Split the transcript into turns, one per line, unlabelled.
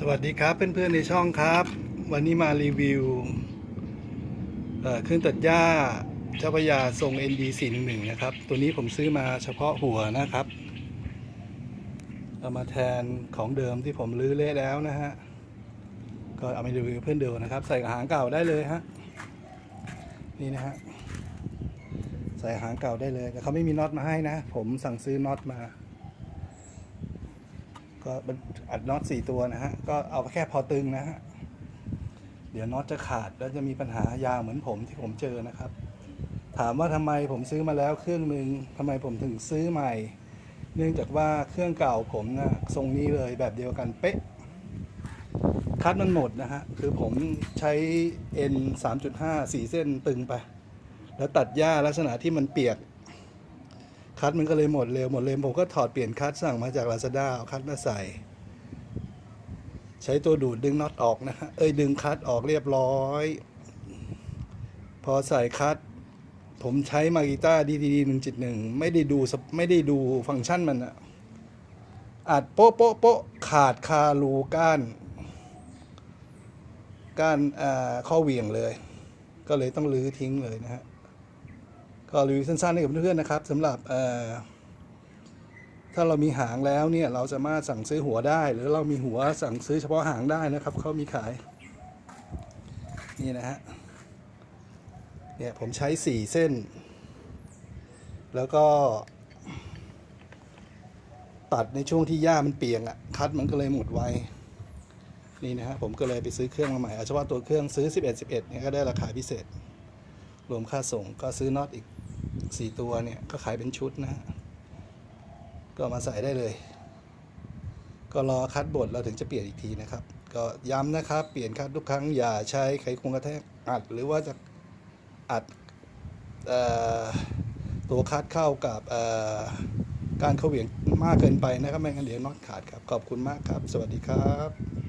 สวัสดีครับเพื่อนๆในช่องครับ วันนี้มารีวิวเเครื่องตัดหญ้าเจ้าพยาทรง ND 411นะครับ ตัวนี้ผมซื้อมาเฉพาะหัวนะครับเอามาแทนของเดิมที่ผมรื้อเละแล้วนะฮะก็เอามารีวิวเพื่อนเดิมนะครับ ใส่หางเก่าได้เลยฮะนี่นะฮะใส่หางเก่าได้เลยแต่เขาไม่มีน็อตมาให้นะ ผมสั่งซื้อน็อตมา ก็อัดน็อตสี่ตัวนะฮะ ก็เอาแค่พอตึงนะฮะ เดี๋ยวน็อตจะขาดแล้วจะมีปัญหายาวเหมือนผมที่ผมเจอนะครับ ถามว่าทำไมผมซื้อมาแล้วเครื่องหนึ่งทำไมผมถึงซื้อใหม่ เนื่องจากว่าเครื่องเก่าผมนะทรงนี้เลยแบบเดียวกันเป๊ะ คัดมันหมดนะฮะ คือผมใช้ N 3.5สี่เส้นตึงไป แล้วตัดหญ้าลักษณะที่มันเปียก คัดมันก็เลยหมดเร็วหมดเร็วผมก็ถอดเปลี่ยนคัดสั่งมาจาก Lazada เอาคัดมาใส่ ใช้ตัวดูดดึงน็อตออกนะฮะเอ้ยดึงคัดออกเรียบร้อย พอใส่คัด ผมใช้มากิต้าดีดีหนึ่งจุดหนึ่งไม่ได้ดูไม่ได้ดูฟังก์ชันมันอะอัดโป๊ะโป๊ะโป๊ะขาดคารูก้านก้านอ่าข้อเหวี่ยงเลย ก็เลยต้องรื้อทิ้งเลยนะฮะ ก็รีวิวสั้นๆให้กับเพื่อนๆนะครับสำหรับถ้าเรามีหางแล้วเนี่ยเราสามารถสั่งซื้อหัวได้ หรือเรามีหัวสั่งซื้อเฉพาะหางได้นะครับเขามีขาย นี่นะฮะเนี่ยผมใช้สี่เส้น แล้วก็ ตัดในช่วงที่หญ้ามันเปียกอะ่ะคัดมันก็เลยหมดไวนี่นะฮะผมก็เลยไปซื้อเครื่องมาใหม่เอาเฉพาะตัวเครื่องซื้อ 11 11เนี่ยก็ได้ราคาพิเศษ รวมค่าส่งก็ซื้อน็อตอีก สี่ตัวเนี่ยก็ขายเป็นชุดนะ ก็มาใส่ได้เลย ก็รอคัดบดเราถึงจะเปลี่ยนอีกทีนะครับ ก็ย้ำนะครับ เปลี่ยนคัดทุกครั้งอย่าใช้ไขควงกระแทกอัดหรือว่าจะอัดออตัวคัดเข้ากับการเข้าเหวี่ยงมากเกินไปนะครับ ไม่งั้นเดี๋ยวน็อตขาดครับ ขอบคุณมากครับ สวัสดีครับ